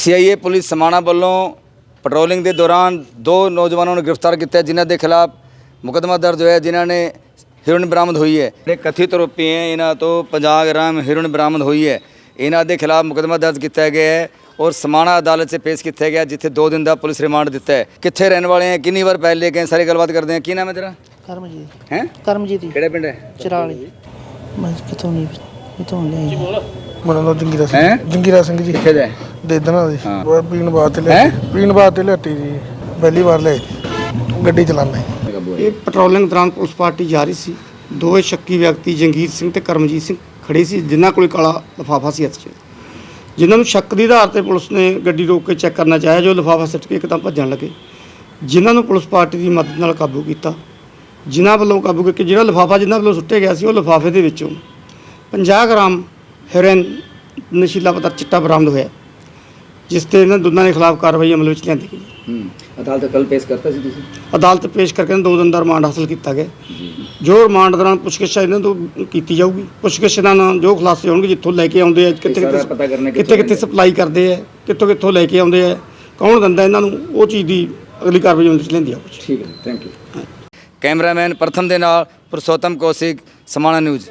CIA police Samana ਵੱਲੋਂ patrolling ਦੇ ਦੌਰਾਨ ਦੋ ਨੌਜਵਾਨਾਂ ਨੂੰ ਗ੍ਰਿਫਤਾਰ ਕੀਤਾ ਜਿਨ੍ਹਾਂ ਦੇ ਖਿਲਾਫ ਮੁਕੱਦਮਾ ਦਰਜ ਹੋਇਆ ਜਿਨ੍ਹਾਂ ਨੇ ਹੀਰੋਇਨ ਬਰਾਮਦ ਹੋਈ ਹੈ। ਜਿਹੜੇ ਕਥਿਤ ਆਰੋਪੀ ਹੈ ਇਹਨਾਂ ਤੋਂ 50 ਗ੍ਰਾਮ ਹੀਰੋਇਨ ਬਰਾਮਦ ਹੋਈ ਹੈ। ਇਹਨਾਂ ਦੇ ਖਿਲਾਫ ਮੁਕੱਦਮਾ ਦਰਜ ਕੀਤਾ ਗਿਆ ਹੈ ਔਰ ਸਮਾਣਾ ਅਦਾਲਤ 'ਚ ਪੇਸ਼ ਕੀਤਾ ਗਿਆ ਜਿੱਥੇ 2 ਦਿਨ ਦਾ ਪੁਲਿਸ ਰਿਮਾਂਡ ਦਿੱਤਾ ਹੈ। ਕਿੱਥੇ ਰਹਿਣ ਵਾਲੇ ਹੈ? ਕਿੰਨੀ ਵਾਰ ਪਹਿਲੇ ਗਏ? ਸਾਰੀ ਗੱਲਬਾਤ ਕਰਦੇ ਹਾਂ। ਕੀ ਨਾਮ ਹੈ ਤੇਰਾ? ਕਰਮਜੀਤ। ਹੈ? ਕਰਮਜੀਤ ਜੀ। ਕਿਹੜੇ ਪਿੰਡ ਹੈ? ਚਰਾਲੀ। ਮੈਂ ਕਿਥੋਂ ਨਹੀਂ ਕਿਥੋਂ ਲਿਆਈ? ਮੇਰਾ ਨਾਮ ਜੰਗੀਰਾ ਸਿੰਘ? ਜੰਗੀਰਾ ਸਿੰਘ ਜੀ। ਕਿੱਥੇ ਦਾ ਹੈ? ਦੇ ਦੇਣਾ ਜੀ ਹਾਂ। ਉਹ ਪੀਣ ਬਾਤ ਤੇ ਹੈਂ? ਲੈ ਪੀਣ ਬਾਤ ਤੇ ਲੈਤੀ ਜੀ। ਪਹਿਲੀ ਵਾਰ ਲੈ ਗੱਡੀ ਚਲਾਉਂਦਾ। ਇਹ ਪੈਟਰੋਲਿੰਗ ਦੌਰਾਨ ਪੁਲਿਸ ਪਾਰਟੀ ਜਾ ਰਹੀ ਸੀ। ਦੋ ਸ਼ੱਕੀ ਵਿਅਕਤੀ ਜੰਗੀਰ ਸਿੰਘ ਤੇ ਕਰਮਜੀਤ ਸਿੰਘ ਖੜੇ ਸੀ ਜਿਨ੍ਹਾਂ ਕੋਲ ਕਾਲਾ ਲਿਫਾਫਾ ਸੀ ਹੱਥ 'ਚ। ਜਿਨ੍ਹਾਂ ਨੂੰ ਸ਼ੱਕ ਦੀ ਆਧਾਰ ਤੇ ਪੁਲਿਸ ਨੇ ਗੱਡੀ ਰੋਕ ਕੇ ਚੈੱਕ ਕਰਨਾ ਚਾਹਿਆ ਜੋ ਲਿਫਾਫਾ ਸਿੱਟ ਕੇ ਇੱਕਦਮ ਭੱਜਣ ਲੱਗੇ। ਜਿਨ੍ਹਾਂ ਨੂੰ ਪੁਲਿਸ ਪਾਰਟੀ ਦੀ ਮਦਦ ਨਾਲ ਕਾਬੂ ਕੀਤਾ। ਜਿਨ੍ਹਾਂ ਵੱਲੋਂ ਕਾਬੂ ਕਰਕੇ ਜਿਹੜਾ ਲਿਫਾਫਾ ਜਿਨ੍ਹਾਂ ਵੱਲੋਂ ਸੁੱਟਿਆ ਗਿਆ ਸੀ ਉਹ ਲਿਫਾਫੇ ਦੇ ਵਿੱਚੋਂ 50 ਗ੍ਰਾਮ ਹੈਰੋਇਨ ਨਸ਼ੀਲਾ ਪਦਾਰਥ ਚਿੱਟਾ ਬਰਾਮਦ ਹੋਇਆ। ਜਿਸ ਤੇ ਇਹਨਾਂ ਦੋਨਾਂ ਦੇ ਖਿਲਾਫ ਕਾਰਵਾਈ ਅਮਲ ਵਿੱਚ ਲਿਆਂਦੀ ਗਈ। ਹੂੰ ਅਦਾਲਤ ਕੱਲ ਪੇਸ਼ ਕਰਤਾ ਸੀ ਤੁਸੀਂ? ਅਦਾਲਤ ਪੇਸ਼ ਕਰਕੇ ਇਹਨਾਂ ਦੋ ਦਿਨ ਦਾ ਰਿਮਾਂਡ ਹਾਸਲ ਕੀਤਾ ਗਿਆ। ਜੋ। ਰਿਮਾਂਡ ਦੌਰਾਨ ਪੁੱਛਗਿੱਛ ਇਹਨਾਂ ਤੋਂ ਕੀਤੀ ਜਾਊਗੀ। ਪੁੱਛਗਿੱਛ ਨਾਲ ਜੋ ਖੁਲਾਸੇ ਹੋਣਗੇ ਜਿੱਥੋਂ ਲੈ ਕੇ ਆਉਂਦੇ ਆ ਕਿੱਥੇ ਸਾਰਾ ਪਤਾ ਕਰਨਾ ਕਿੱਥੇ ਕਿੱਥੋਂ ਕਿੱਥੇ ਸਪਲਾਈ ਕਰਦੇ ਆ ਕਿੱਥੋਂ ਕਿੱਥੋਂ ਲੈ ਕੇ ਆਉਂਦੇ ਆ ਕੌਣ ਦਿੰਦਾ ਇਹਨਾਂ ਨੂੰ ਉਹ ਚੀਜ਼ ਦੀ ਅਗਲੀ ਕਾਰਵਾਈ ਅਮਲ ਵਿੱਚ ਲੈਂਦੀ ਆਊਗੀ ਠੀਕ ਹੈ ਥੈਂਕ ਯੂ ਕੈਮਰਾਮੈਨ ਪ੍ਰਥਮ ਦੇ ਨਾਲ ਪੁਰਸ਼ੋਤਮ ਕੌਸ਼ਿਕ ਸਮਾਣਾ ਨਿਊਜ਼।